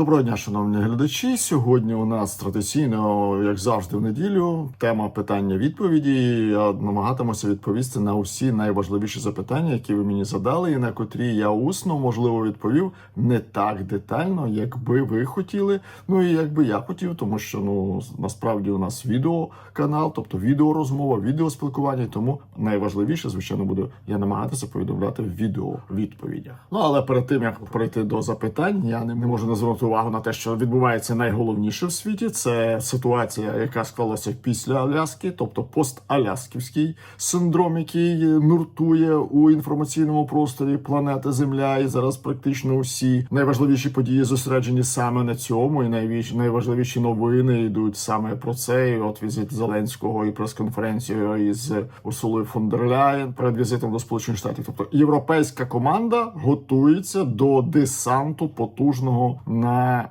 Доброго дня, шановні глядачі. Сьогодні у нас традиційно, як завжди, в неділю, тема питання-відповіді. Я намагатимуся відповісти на усі найважливіші запитання, які ви мені задали, і на котрі я усно можливо відповів не так детально, якби ви хотіли. Ну і якби я хотів, тому що ну насправді у нас відеоканал, тобто відеорозмова, відеоспілкування. Тому найважливіше, звичайно, буде я намагатися повідомляти в відео відповідях. Ну але перед тим як перейти до запитань, я не, можу не звернути увагу на те, що відбувається найголовніше в світі. Це ситуація, яка склалася після Аляски, тобто пост-алясківський синдром, який нуртує у інформаційному просторі планети Земля, і зараз практично усі найважливіші події зосереджені саме на цьому, і найважливіші новини йдуть саме про це. І от візит Зеленського і прес-конференцію із Урсулою фон дер Ляєн перед візитом до Сполучених Штатів. Тобто європейська команда готується до десанту потужного на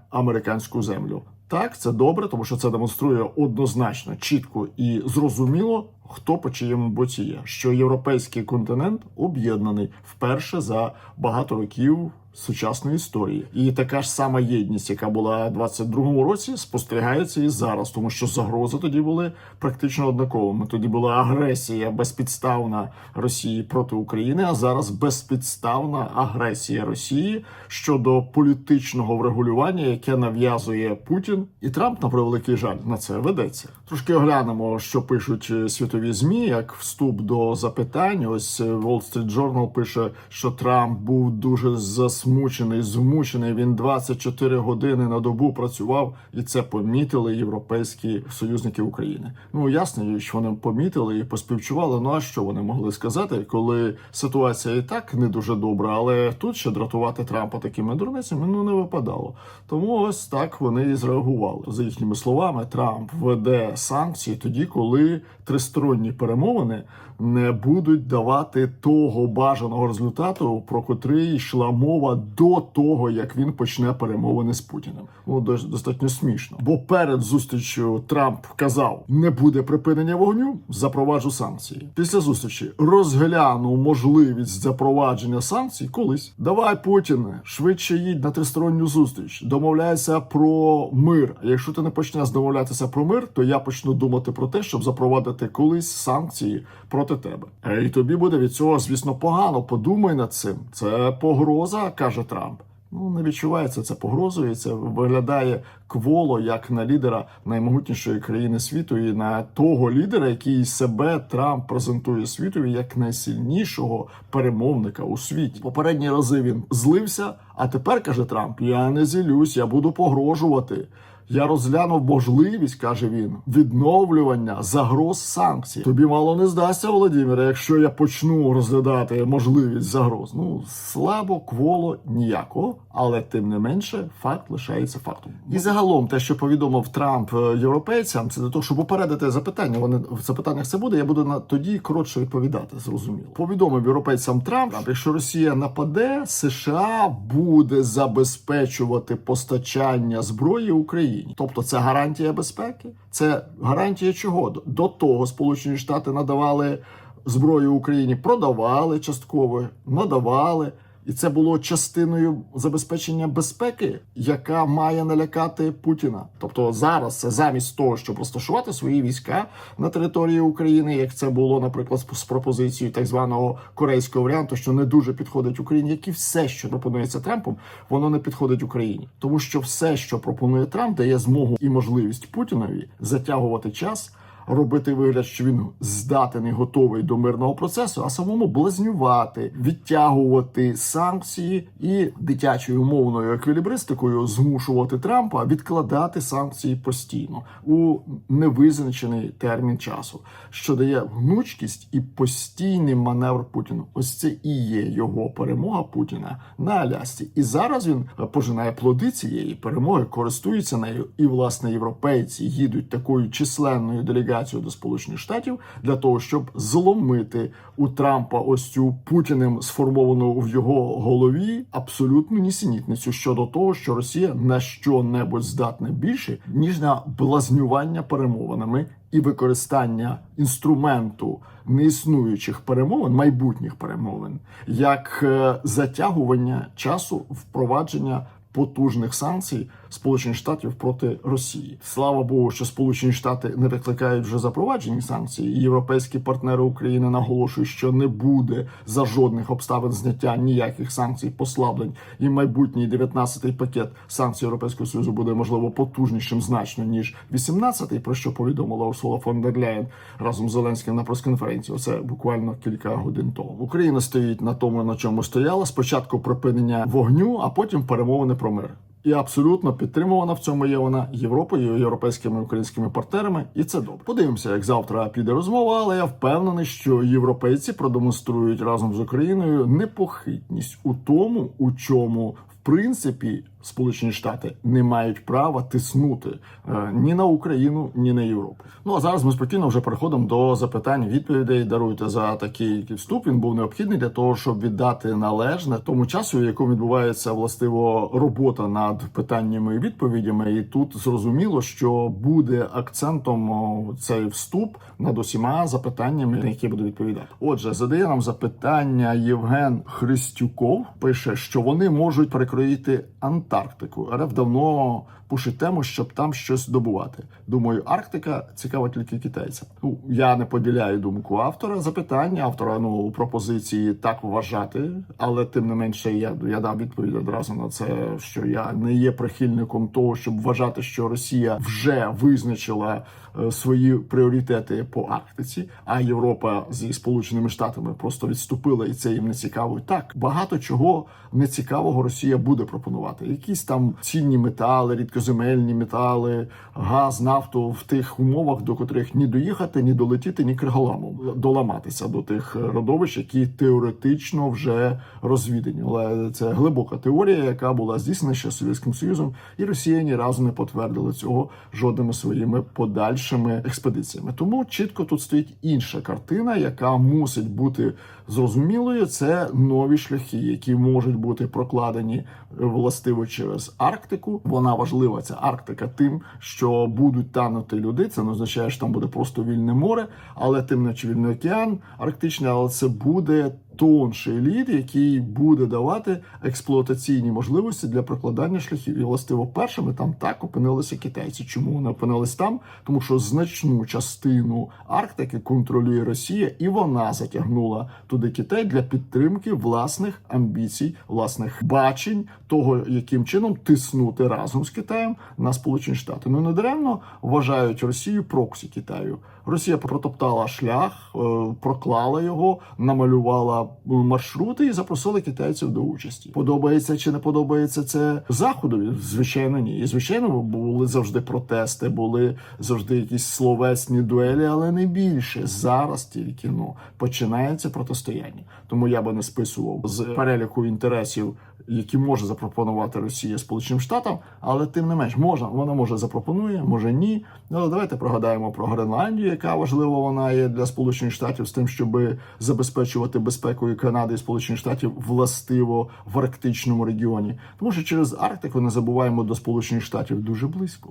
американську землю. Так, це добре, тому що це демонструє однозначно, чітко і зрозуміло, хто по чиєму боці є. Що європейський континент об'єднаний вперше за багато років сучасної історії, і така ж сама єдність, яка була у 22-му році, спостерігається і зараз, тому що загрози тоді були практично однаковими. Тоді була агресія безпідставна Росії проти України, а зараз безпідставна агресія Росії щодо політичного врегулювання, яке нав'язує Путін і Трамп на превеликий жаль на це ведеться. Трошки оглянемо, що пишуть е, світові змі, як вступ до запитань. Ось е, Wall Street Journal пише, що Трамп був дуже засмучений, змучений. Він 24 години на добу працював, і це помітили європейські союзники України. Ну ясно, що вони помітили і поспівчували. Ну а що вони могли сказати, коли ситуація і так не дуже добра, але тут ще дратувати Трампа такими дурницями ну не випадало. Тому ось так вони і зреагували. За їхніми словами, Трамп веде санкції тоді, коли тристоронні перемовини не будуть давати того бажаного результату, про котрий йшла мова до того, як він почне перемовини з Путіним. Ну дос- достатньо смішно. Бо перед зустрічю Трамп казав: не буде припинення вогню, запроваджу санкції. Після зустрічі розгляну можливість запровадження санкцій колись. Давай, Путіне, швидше їдь на тристоронню зустріч. Домовляйся про мир. Якщо ти не почнеш домовлятися про мир, то я почну думати про те, щоб запровадити колись санкції проти тебе. І тобі буде від цього, звісно, погано. Подумай над цим. Це погроза, каже Трамп. Ну, не відчувається це погрозою. Це виглядає кволо як на лідера наймогутнішої країни світу, і на того лідера, який себе Трамп презентує світові як найсильнішого перемовника у світі. Попередні рази він злився, а тепер каже Трамп: Я не зілюсь, я буду погрожувати. Я розглянув можливість, каже він, відновлювання загроз санкцій. Тобі мало не здасться, Володимире, якщо я почну розглядати можливість загроз. Ну слабо, кволо, ніякого, але тим не менше, факт лишається фактом. І загалом, те, що повідомив Трамп е, європейцям, це для того, щоб попередити запитання. Вони в запитаннях це буде. Я буду на тоді коротше відповідати. Зрозуміло. Повідомив європейцям Трамп, якщо Росія нападе, США буде забезпечувати постачання зброї Україні. Тобто, це гарантія безпеки. Це гарантія чого? До того Сполучені Штати надавали зброю Україні, продавали частково, надавали. І це було частиною забезпечення безпеки, яка має налякати Путіна. Тобто зараз це замість того, щоб розташувати свої війська на території України, як це було, наприклад, з пропозицією так званого корейського варіанту, що не дуже підходить Україні, як і все, що пропонується Трампом, воно не підходить Україні, тому що все, що пропонує Трамп, дає змогу і можливість Путінові затягувати час робити вигляд, що він здатний, готовий до мирного процесу, а самому блазнювати, відтягувати санкції і дитячою мовною еквілібристикою змушувати Трампа відкладати санкції постійно у невизначений термін часу, що дає гнучкість і постійний маневр Путіну. Ось це і є його перемога Путіна на Алясці. І зараз він пожинає плоди цієї перемоги, користується нею, і власне європейці їдуть такою численною делегацією до Сполучених Штатів для того, щоб зломити у Трампа ось цю Путіним сформовану в його голові абсолютну нісенітницю щодо того, що Росія на що-небудь здатна більше ніж на блазнювання перемовинами і використання інструменту неіснуючих перемовин, майбутніх перемовин, як е, затягування часу впровадження потужних санкцій Сполучених Штатів проти Росії. Слава Богу, що Сполучені Штати не викликають вже запроваджені санкції. Європейські партнери України наголошують, що не буде за жодних обставин зняття ніяких санкцій, послаблень. І майбутній 19-й пакет санкцій Європейського союзу буде можливо потужнішим значно ніж 18-й, про що повідомила Урсула фон дер Ляєн разом з Зеленським на прес-конференції. Оце буквально кілька годин тому. Україна стоїть на тому, на чому стояла. Спочатку припинення вогню, а потім перемовини про мир. І абсолютно підтримувана в цьому є вона Європою, європейськими українськими партнерами, і це добре. Подивимося, як завтра піде розмова, але я впевнений, що європейці продемонструють разом з Україною непохитність у тому, у чому в принципі Сполучені Штати не мають права тиснути е, ні на Україну, ні на Європу. Ну а зараз ми спокійно вже переходимо до запитань, відповідей. Даруйте за такий вступ. Він був необхідний для того, щоб віддати належне тому часу, в якому відбувається властиво робота над питаннями і відповідями. І тут зрозуміло, що буде акцентом цей вступ над усіма запитаннями, на які буду відповідати. Отже, задає нам запитання Євген Христюков. Пише, що вони можуть перекроїти Антарктику. РФ давно пушить тему, щоб там щось добувати. Думаю, Арктика цікава тільки китайцям. Ну я не поділяю думку автора. Запитання автора ну пропозиції так вважати, але тим не менше, я я дам відповідь одразу на це, що я не є прихильником того, щоб вважати, що Росія вже визначила свої пріоритети по Арктиці, а Європа зі Сполученими Штатами просто відступила, і це їм не цікаво. Так багато чого нецікавого Росія буде пропонувати. Якісь там цінні метали, рідкоземельні метали, газ, нафту в тих умовах, до котрих ні доїхати, ні долетіти, ні криголамом доламатися до тих родовищ, які теоретично вже розвідані. Але це глибока теорія, яка була здійснена ще Совєтським Союзом, і Росія ні разу не підтвердила цього жодними своїми подальшими експедиціями. Тому чітко тут стоїть інша картина, яка мусить бути зрозумілою. Це нові шляхи, які можуть бути прокладені е, властиво через Арктику. Вона важлива ця Арктика тим, що будуть танути люди. Це не означає, що там буде просто вільне море, але тим не вільний океан арктичний, але це буде. Тонший лід, який буде давати експлуатаційні можливості для прокладання шляхів. І властиво першими там так опинилися китайці. Чому вони опинились там? Тому що значну частину Арктики контролює Росія, і вона затягнула туди Китай для підтримки власних амбіцій, власних бачень того, яким чином тиснути разом з Китаєм на Сполучені Штати. Ну не даремно вважають Росію проксі Китаю. Росія протоптала шлях, е, проклала його, намалювала маршрути і запросили китайців до участі. Подобається чи не подобається це заходу? Звичайно, ні. І звичайно, були завжди протести, були завжди якісь словесні дуелі, але не більше. Зараз тільки ну починається протистояння. Тому я би не списував з переліку інтересів. Які може запропонувати Росія Сполученим Штатам, але тим не менш можна, вона може запропонує, може ні. Ну, Але давайте пригадаємо про Гренландію, яка важлива вона є для Сполучених Штатів з тим, щоб забезпечувати безпекою Канади і Сполучених Штатів властиво в арктичному регіоні. Тому що через Арктику не забуваємо до Сполучених Штатів дуже близько.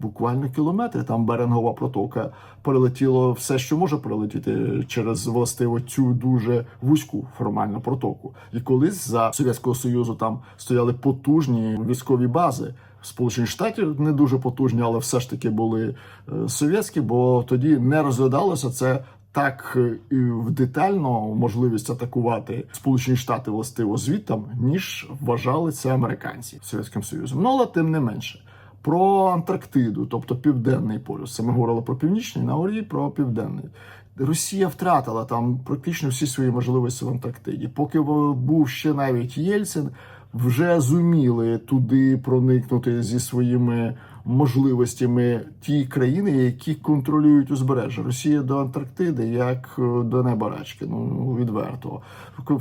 Буквально кілометри. Там беренгова протока перелетіло все, що може прилетіти через властиво цю дуже вузьку формальну протоку. І колись за Совєтського Союзу там стояли потужні військові бази. Сполучених Штатів не дуже потужні, але все ж таки були е, совєтські, бо тоді не розглядалося це так е, і детально можливість атакувати Сполучені Штати властиво звідтам, ніж вважали це американці Совєтським Союзом. Ну але тим не менше. Про Антарктиду, тобто Південний полюс. Це ми говорили про північний, на горі про південний. Росія втратила там практично всі свої можливості в Антарктиді. Поки був ще навіть Єльцин, вже зуміли туди проникнути зі своїми можливостями ті країни, які контролюють узбережжя. Росія до Антарктиди, як е, до неба рачки, ну відверто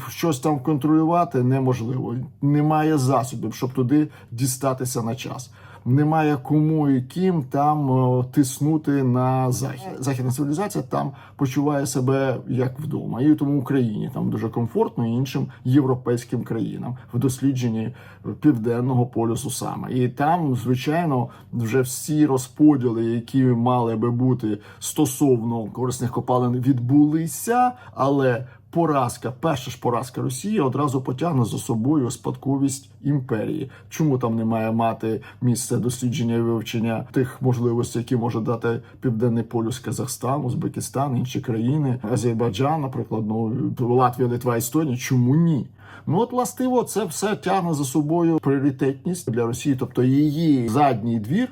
щось там контролювати неможливо. Немає засобів, щоб туди дістатися на час. Немає кому і ким там тиснути на захід. Західна цивілізація там почуває себе як вдома, і тому Україні там дуже комфортно і іншим європейським країнам в дослідженні південного полюсу саме. І там, звичайно, вже всі розподіли, які мали би бути стосовно корисних копалин, відбулися, але поразка, перша ж поразка Росії одразу потягне за собою спадковість імперії. Чому там не має мати місце дослідження і вивчення тих можливостей, які може дати південний полюс Казахстан, Узбекистан, інші країни, Азербайджан, наприклад, ну Латвія, Литва, Естонія. Чому ні? Ну от властиво це все тягне за собою пріоритетність для Росії, тобто її задній двір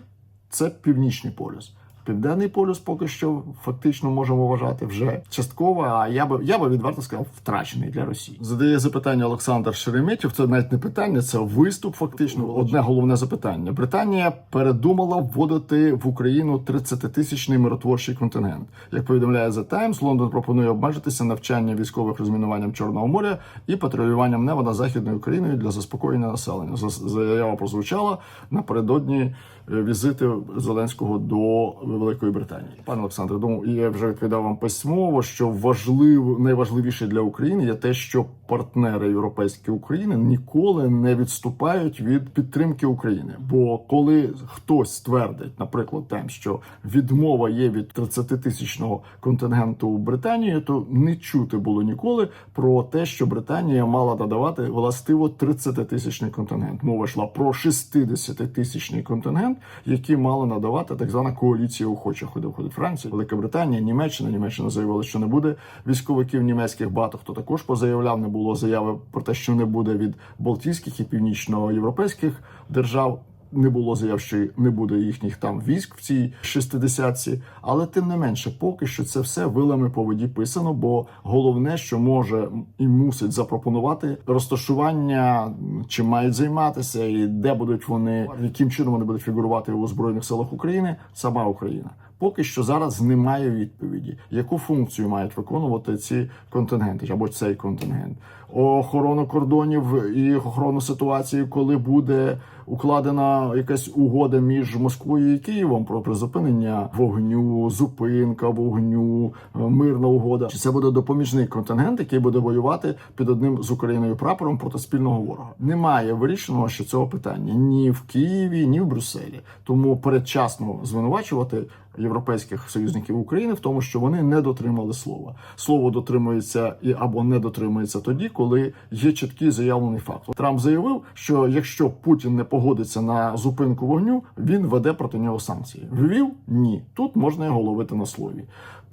це північний полюс. Південний полюс поки що фактично можемо вважати вже частково. А я би я би відверто сказав, втрачений для Росії. Задає запитання Олександр Шереметів. Це навіть не питання, це виступ. Фактично, одне головне запитання. Британія передумала вводити в Україну 30-тисячний миротворчий контингент. Як повідомляє The Times, Лондон пропонує обмежитися навчанням військових розмінуванням Чорного моря і патрулюванням неба над західною Україною для заспокоєння населення. За- Заява прозвучала напередодні е, візиту Зеленського до Великої Британії. Пане Олександре, думаю, я вже відповідав вам письмово, що важливо найважливіше для України є те, що партнери європейські України ніколи не відступають від підтримки України. Бо коли хтось твердить, наприклад, тем, що відмова є від 30-тисячного контингенту у Британії, то не чути було ніколи про те, що Британія мала надавати властиво 30-тисячний контингент. Мова йшла про 60-тисячний контингент, який мала надавати так звана коаліція охочих. Куди входить Франція, Велика Британія, Німеччина. Німеччина заявила, що не буде військовиків німецьких. Багато хто також позаявляв. Не було заяви про те, що не буде від Балтійських і північноєвропейських держав. Не було заяв, що не буде їхніх там військ в цій шестидесятці, але тим не менше, поки що це все вилами по воді писано. Бо головне, що може і мусить запропонувати розташування, чим мають займатися, і де будуть вони, яким чином вони будуть фігурувати у збройних силах України, сама Україна. Поки що зараз немає відповіді, яку функцію мають виконувати ці контингенти або цей контингент. Охорону кордонів і охорону ситуації, коли буде укладена якась угода між Москвою і Києвом про призупинення вогню, зупинка вогню, е, мирна угода. Чи це буде допоміжний контингент, який буде воювати під одним з Україною прапором проти спільного ворога? Немає вирішеного ще цього питання ні в Києві, ні в Брюсселі. Тому передчасно звинувачувати європейських союзників України в тому, що вони не дотримали слова. Слово дотримується і або не дотримується тоді, коли є чіткий заявлений факт. Трамп заявив, що якщо Путін не погодиться на зупинку вогню, він веде проти нього санкції. Ввів ні. Тут можна його ловити на слові.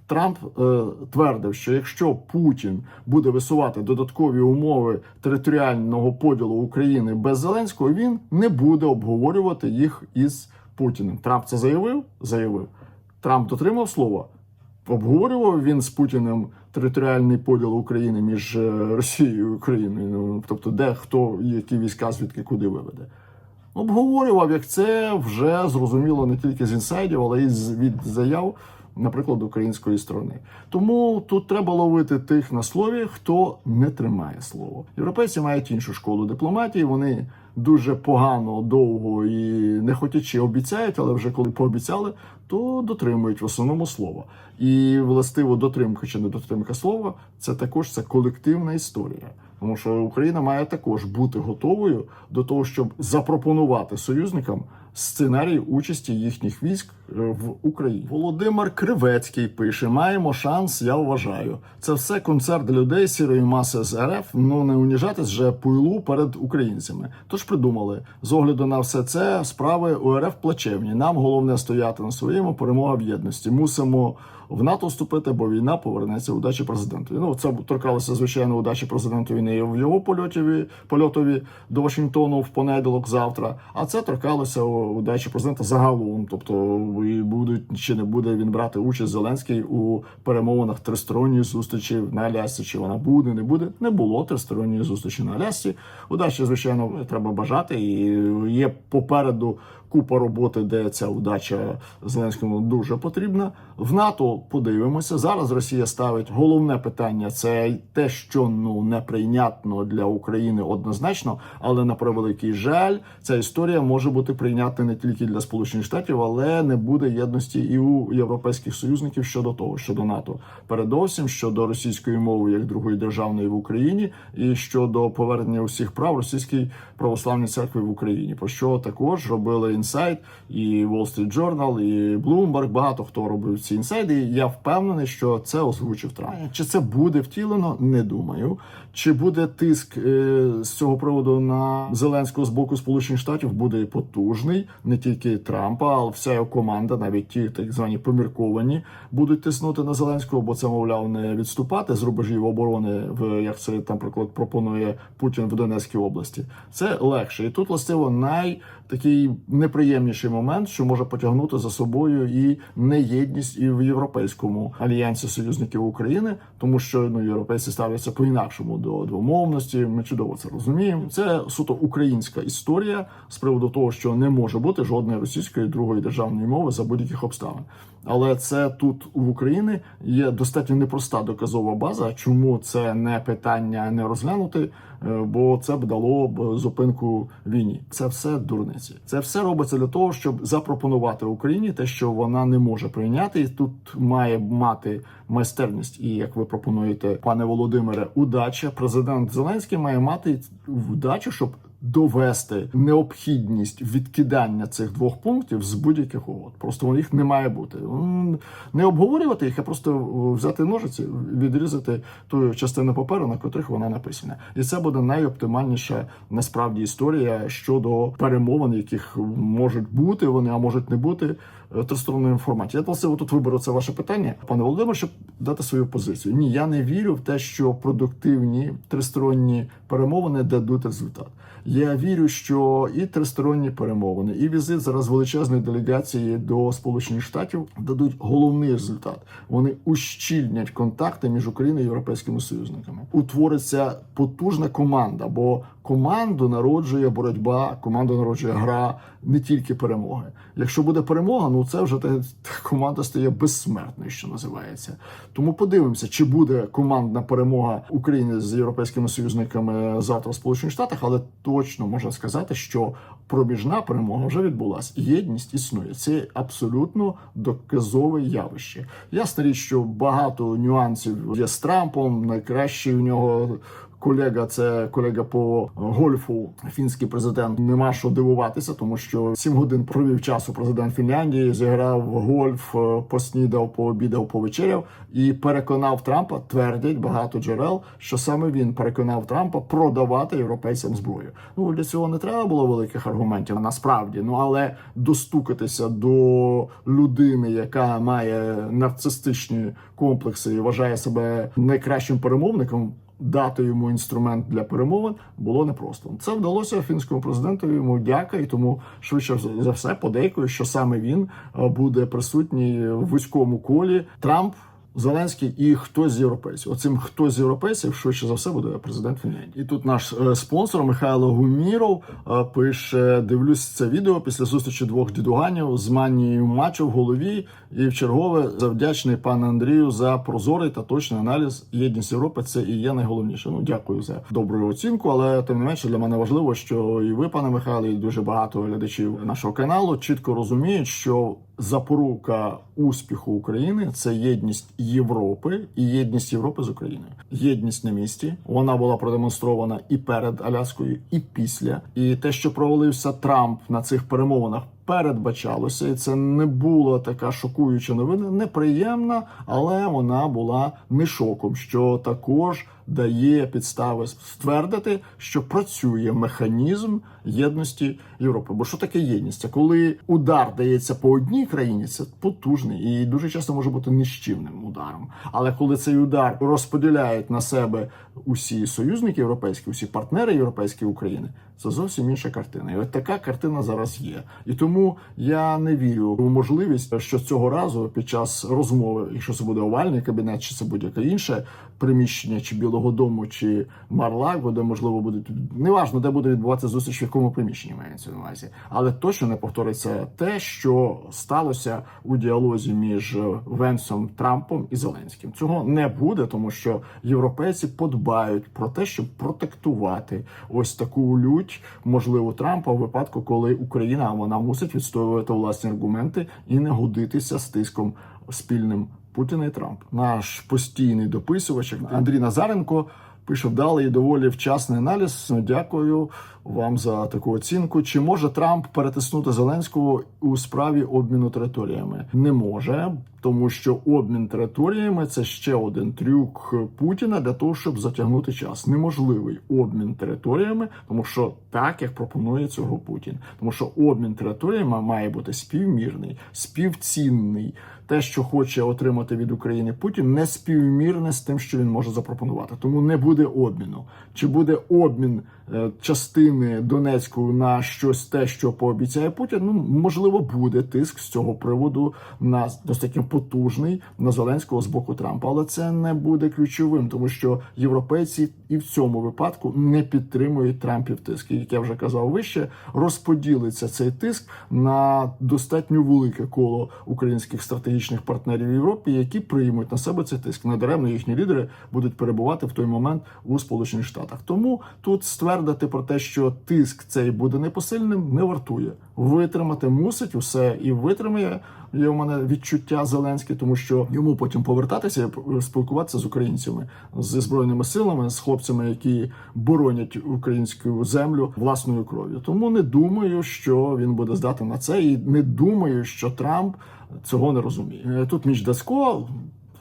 Трамп е, твердив, що якщо Путін буде висувати додаткові умови територіального поділу України без Зеленського, він не буде обговорювати їх із Путіним. Трамп це заявив? Заявив. Трамп дотримав слова. Обговорював він з Путіним територіальний поділ України між е, Росією і Україною. Ну тобто, де хто які війська звідки куди виведе. Обговорював, як це вже зрозуміло не тільки з інсайдів, але й від заяв, наприклад, української сторони. Тому тут треба ловити тих на слові, хто не тримає слово. Європейці мають іншу школу дипломатії. Вони дуже погано, довго і не хотячи обіцяють, але вже коли пообіцяли, то дотримують в основному слова. І властиво дотримка чи не дотримка слова це також це колективна історія. Тому що Україна має також бути готовою до того, щоб запропонувати союзникам сценарій участі їхніх військ е, в Україні. Володимир Кривецький пише: маємо шанс, я вважаю. Це все концерт людей сірої маси з РФ. Ну не уніжатись же пуйлу перед українцями. Тож придумали з огляду на все це справи у РФ плачевні. Нам головне стояти на своєму перемога в єдності. Мусимо в НАТО вступити, бо війна повернеться удачі президентові. Ну це торкалося звичайно удачі президентові не в його польотові польотові до Вашингтону в понеділок завтра. А це торкалося удачі президента загалом. Тобто будуть чи не буде він брати участь Зеленський у перемовинах тристоронньої зустрічі на Алясці. Чи вона буде, не буде? Не було тристоронньої зустрічі на Алясці. Удачі, звичайно, треба бажати, і є попереду. Купа роботи, де ця удача Зеленському дуже потрібна. В НАТО подивимося. Зараз Росія ставить головне питання: це те, що ну неприйнятно для України однозначно, але на превеликий жаль, ця історія може бути прийнятна не тільки для Сполучених Штатів, але не буде єдності і у європейських союзників щодо того, щодо НАТО, передовсім щодо російської мови як другої державної в Україні, і щодо повернення усіх прав російській православній церкві в Україні, про що також робили інсайд, і Wall Street Journal, і Bloomberg, багато хто робив ці інсайди. І я впевнений, що це озвучив Трамп. Чи це буде втілено? Не думаю. Чи буде тиск е, з цього приводу на Зеленського з боку Сполучених Штатів буде потужний, не тільки Трампа, але вся його команда, навіть ті так звані помірковані, будуть тиснути на Зеленського, бо це мовляв не відступати з рубежів оборони, в як це там приклад пропонує Путін в Донецькій області. Це легше, і тут властиво най такий неприємніший момент, що може потягнути за собою і неєдність і в європейському альянсі союзників України, тому що ну європейці ставляться по інакшому до двомовності. Ми чудово це розуміємо. Це суто українська історія з приводу того, що не може бути жодної російської другої державної мови за будь-яких обставин. Але це тут в Україні є достатньо непроста доказова база, чому це не питання не розглянути, е, бо це б дало б зупинку війні. Це все дурниці. Це все робиться для того, щоб запропонувати Україні те, що вона не може прийняти, і тут має мати майстерність. І як ви пропонуєте, пане Володимире, удача. Президент Зеленський має мати вдачу, щоб довести необхідність відкидання цих двох пунктів з будь-яких угод. Просто їх не має бути. Не обговорювати їх, а просто взяти ножиці, відрізати ту частину паперу, на котрих вона написана. І це буде найоптимальніша насправді історія щодо перемовин, яких можуть бути вони, а можуть не бути тристоронному форматі. Я власне тут виберу це ваше питання, пане Володимир, щоб дати свою позицію. Ні, я не вірю в те, що продуктивні тристоронні перемовини дадуть результат. Я вірю, що і тристоронні перемовини, і візит зараз величезної делегації до Сполучених Штатів дадуть головний результат. Вони ущільнять контакти між Україною і європейськими союзниками. Утвориться потужна команда, бо команду народжує боротьба, команду народжує гра, не тільки перемоги. Якщо буде перемога, ну це вже та, та команда стає безсмертною, що називається. Тому подивимося, чи буде командна перемога України з європейськими союзниками завтра в Сполучених Штатах, але точно можна сказати, що проміжна перемога вже відбулася. Єдність існує. Це абсолютно доказове явище. Ясна річ, що багато нюансів є з Трампом. Найкращий у нього. Колега, це колега по гольфу, фінський президент. Нема що дивуватися, тому що сім годин провів часу президент Фінляндії, зіграв гольф, е, поснідав, пообідав, повечеряв і переконав Трампа. Твердять багато джерел, що саме він переконав Трампа продавати європейцям зброю. Ну для цього не треба було великих аргументів насправді. Ну але достукатися до людини, яка має нарцистичні комплекси і вважає себе найкращим перемовником дати йому інструмент для перемовин було непросто. Це вдалося фінському президенту. Йому дяка, і тому швидше за все подейкую, що саме він е, буде присутній в вузькому колі. Трамп. Зеленський і хтось з європейців. Оцим хтось з європейців швидше за все буде президент Фінляндії. І тут наш е, спонсор Михайло Гуміров е, пише: дивлюсь це відео після зустрічі двох дідуганів з манією матчу в голові. І в чергове завдячний пану Андрію за прозорий та точний аналіз. Єдність Європи це і є найголовніше. Ну дякую за добру оцінку. Але тим не менше для мене важливо, що і ви, пане Михайло, і дуже багато глядачів нашого каналу чітко розуміють, що запорука успіху України це єдність Європи і єдність Європи з Україною. Єдність на місці вона була продемонстрована і перед Аляскою, і після. І те, що провалився Трамп на цих перемовинах. Передбачалося, і це не була така шокуюча новина, неприємна, але вона була не шоком, що також дає підстави ствердити, що працює механізм єдності Європи. Бо що таке єдність? Коли удар дається по одній країні, це потужний і дуже часто може бути нищівним ударом. Але коли цей удар розподіляють на себе усі союзники європейські, усі партнери європейські України, це зовсім інша картина. І от така картина зараз є. І тому я не вірю в можливість, що цього разу під час розмови, якщо це буде овальний кабінет, чи це будь-яке інше приміщення, чи Білого Дому, чи Марлаго, де можливо буде неважно, де буде відбуватися зустріч, в якому приміщенні мається на увазі, але точно не повториться те, що сталося у діалозі між Венсом Трампом і Зеленським. Цього не буде, тому що європейці подбають про те, щоб протектувати ось таку лють, можливо, Трампа у випадку, коли Україна вона мусить відстоювати власні аргументи і не годитися з тиском спільним Путіна і Трамп. Наш постійний дописувач Андрій Назаренко Пише вдалий і доволі вчасний аналіз. Дякую вам за таку оцінку. Чи може Трамп перетиснути Зеленського у справі обміну територіями? Не може, тому що обмін територіями це ще один трюк Путіна для того, щоб затягнути час. Неможливий обмін територіями, тому що так як пропонує цього Путін, тому що обмін територіями має бути співмірний, співцінний. Те, що хоче отримати від України Путін, не співмірне з тим, що він може запропонувати. Тому не буде обміну. Чи буде обмін е, частини Донецької на щось те, що пообіцяє Путін? Ну можливо, буде тиск з цього приводу на достатньо потужний на Зеленського з боку Трампа, але це не буде ключовим, тому що європейці і в цьому випадку не підтримують Трампів тиск. І, як я вже казав вище, розподілиться цей тиск на достатньо велике коло українських стратегічних партнерів в Європі, які приймуть на себе цей тиск. Надаремно їхні лідери будуть перебувати в той момент у Сполучених Штатах. Тому тут ствердити про те, що тиск цей буде непосильним, не вартує. Витримати мусить усе і витримає. Є у мене відчуття Зеленське, тому що йому потім повертатися спілкуватися з українцями з збройними силами, з хлопцями, які боронять українську землю власною кров'ю. Тому не думаю, що він буде здатен на це, і не думаю, що Трамп цього не розуміє. Тут між Даско.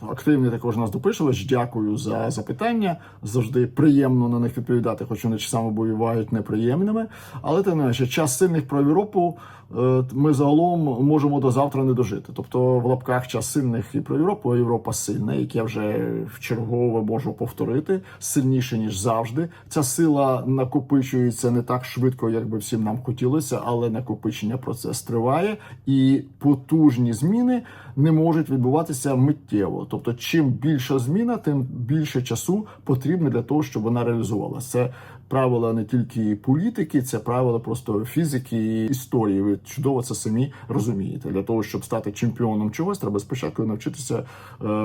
Активний також нас допишувач. Дякую за запитання. Завжди приємно на них відповідати, хоч вони часами бувають неприємними. Але тим не менше, час сильних про Європу е, ми загалом можемо до завтра не дожити. Тобто в лапках час сильних і про Європу, а Європа сильна, як я вже вчергове можу повторити, сильніше ніж завжди. Ця сила накопичується не так швидко, як би всім нам хотілося, але накопичення процес триває, і потужні зміни не можуть відбуватися миттєво. Тобто, чим більша зміна, тим більше часу потрібно для того, щоб вона реалізувалася. Це правила не тільки політики, це правила просто фізики і історії. Ви чудово це самі розумієте. Для того, щоб стати чемпіоном чогось, треба спочатку навчитися е,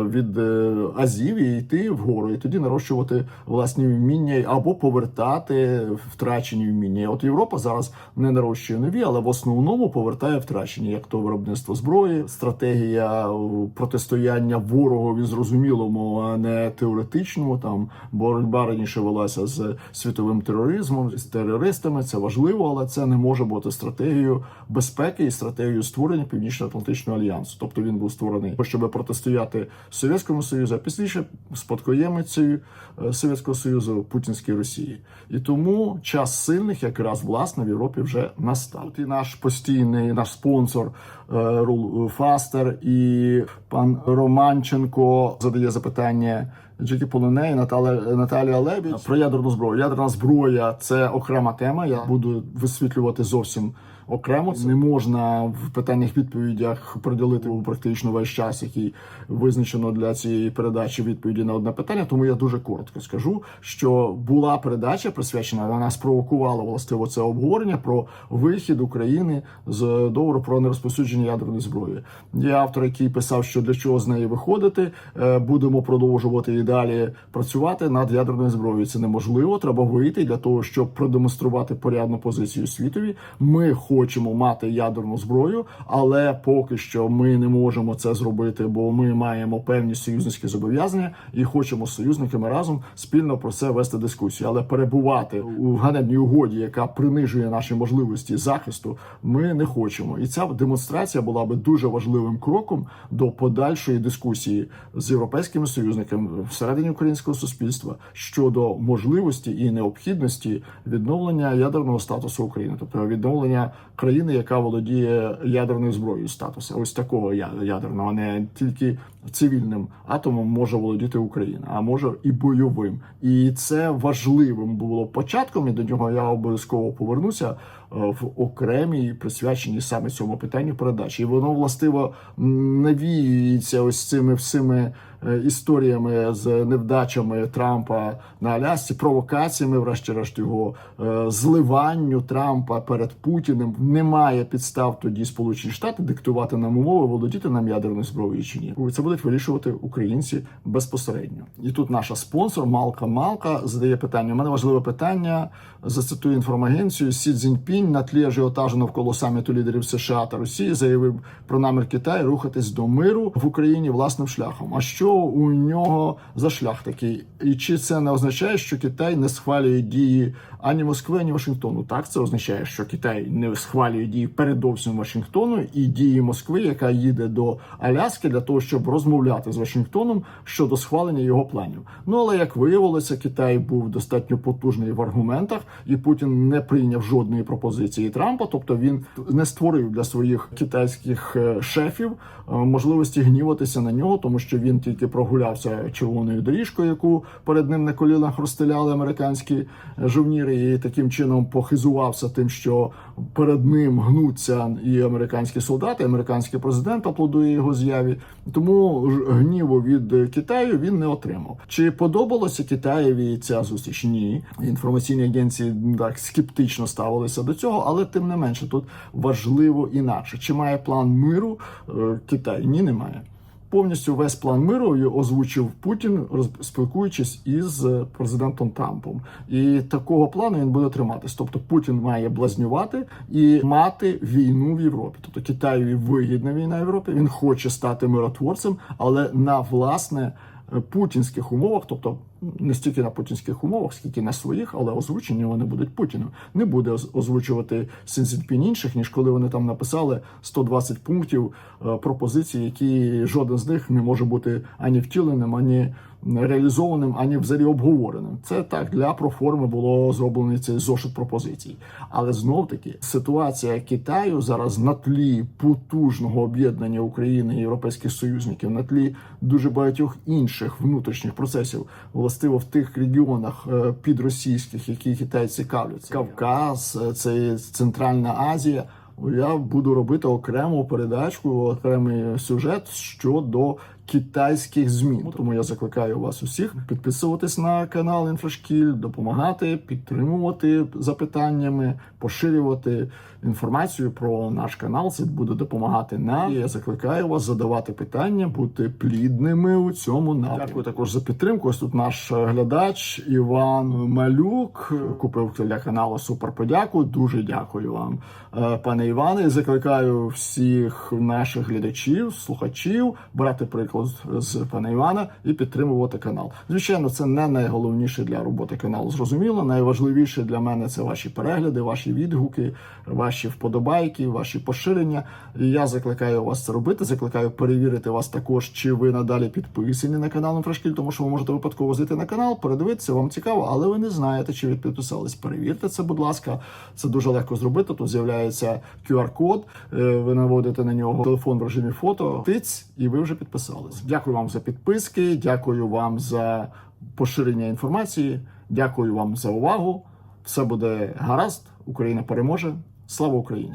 від е, азів і йти вгору, і тоді нарощувати власні вміння або повертати втрачені вміння. От Європа зараз не нарощує нові, але в основному повертає втрачені, як то виробництво зброї, стратегія протистояння ворогові зрозумілому, а не теоретичному. Там боротьба раніше велася з світовим тероризмом, з терористами. Це важливо, але це не може бути стратегією безпеки і стратегією створення Північно-Атлантичного альянсу. Тобто він був створений, щоб протистояти Совєтському Союзу, а пізніше спадкоємицею Совєтського Союзу Путінській Росії. І тому час сильних якраз власне в Європі вже настав. І наш постійний наш спонсор е, Рул Фастер і пан Романченко задає запитання. Джекі Полоней, Наталя Наталія Лебідь про ядерну зброю. Ядерна зброя це окрема тема. Я буду висвітлювати зовсім окремо. Не можна в питаннях відповідях приділити практично весь час, який визначено для цієї передачі відповіді на одне питання. Тому я дуже коротко скажу, що була передача присвячена, вона спровокувала властиво це обговорення про вихід України з договору про нерозповсюдження ядерної зброї. Є автор, який писав, що для чого з неї виходити, Е, будемо продовжувати далі працювати над ядерною зброєю. Це неможливо. Треба вийти для того, щоб продемонструвати порядну позицію світові. Ми хочемо мати ядерну зброю, але поки що ми не можемо це зробити, бо ми маємо певні союзницькі зобов'язання і хочемо з союзниками разом спільно про це вести дискусію. Але перебувати у ганебній угоді, яка принижує наші можливості захисту, ми не хочемо. І ця демонстрація була би дуже важливим кроком до подальшої дискусії з європейськими союзниками всередині українського суспільства щодо можливості і необхідності відновлення ядерного статусу України, тобто відновлення країни, яка володіє ядерною зброєю статусу, ось такого ядерного, а не тільки цивільним атомом може володіти Україна, а може і бойовим. І це важливим було початком. І до нього я обов'язково повернуся в окремій присвяченій саме цьому питанню передачі. І воно властиво навіюється ось цими всіми е, історіями з невдачами Трампа на Алясці, провокаціями, врешті-решт його е, зливанню Трампа перед Путіним. Немає підстав тоді Сполучені Штати диктувати нам умови, володіти нам ядерною зброєю чи ні. Це будуть вирішувати українці безпосередньо. І тут наша спонсор Малка Малка задає питання. У мене важливе питання. Зацитую інформагенцію. Сі Цзіньпінь Сіньпінь на тлі ажіотажу навколо саміту лідерів США та Росії заявив про намір Китаю рухатись до миру в Україні власним шляхом. А що у нього за шлях такий? І чи це не означає, що Китай не схвалює дії ані Москви, ані Вашингтону? Так, це означає, що Китай не схвалює дії передовсім Вашингтону і дії Москви, яка їде до Аляски для того, щоб розмовляти з Вашингтоном щодо схвалення його планів. Ну але як виявилося, Китай був достатньо потужний в аргументах, і Путін не прийняв жодної пропозиції Трампа, тобто він не створив для своїх китайських е, шефів е, можливості гніватися на нього, тому що він тільки прогулявся червоною доріжкою, яку перед ним на колінах розстеляли американські е, жовніри, і таким чином похизувався тим, що перед ним гнуться і американські солдати, і американський президент аплодує його з'яві. Тому гніву від Китаю він не отримав. Чи подобалося Китаєві ця зустріч? Ні. Інформаційні агенції так скептично ставилися до цього, але тим не менше тут важливо інакше. Чи має план миру е, Китай? Ні, немає. Повністю весь план миру озвучив Путін, спілкуючись із е, президентом Трампом. І такого плану він буде триматись. Тобто Путін має блазнювати і мати війну в Європі. Тобто Китаю вигідна війна в Європі. Він хоче стати миротворцем, але на власне путінських умовах, тобто не стільки на путінських умовах, скільки на своїх, але озвучені вони будуть Путіним. Не буде озвучувати Сінзінпін інших, ніж коли вони там написали 120 пунктів е, пропозицій, які жоден з них не може бути ані втіленим, ані реалізованим, ані взагалі обговореним. Це так для проформи було зроблений цей зошит пропозицій. Але знов таки ситуація Китаю зараз на тлі потужного об'єднання України і європейських союзників, на тлі дуже багатьох інших внутрішніх процесів, властиво в тих регіонах е, підросійських, які Китай цікавляться. Кавказ, е, це Центральна Азія. Я буду робити окрему передачку, окремий сюжет щодо китайських змін. Тому я закликаю вас усіх підписуватись на канал Інфошкіль, допомагати, підтримувати запитаннями, поширювати інформацію про наш канал. Це буде допомагати нам. Я закликаю вас задавати питання, бути плідними у цьому напрямку. Дякую також за підтримку. Ось тут наш глядач Іван Малюк купив для каналу Супер подяку. Дуже дякую вам, е, пане Іване. І Закликаю всіх наших глядачів, слухачів брати приклад з пана Івана і підтримувати канал. Звичайно, це не найголовніше для роботи каналу. Зрозуміло, найважливіше для мене це ваші перегляди, ваші відгуки, ваші вподобайки, ваші поширення. І я закликаю вас це робити. Закликаю перевірити вас також, чи ви надалі підписані на канал Інфрашкіль, тому що ви можете випадково зайти на канал, передивитися, вам цікаво, але ви не знаєте, чи ви підписались. Перевірте це, будь ласка. Це дуже легко зробити. Тут з'являється QR-код. е, Ви наводите на нього телефон в режимі фото, тиць, і ви вже підписались. Дякую вам за підписки. Дякую вам за поширення інформації. Дякую вам за увагу. Все буде гаразд. Україна переможе. Слава Україні!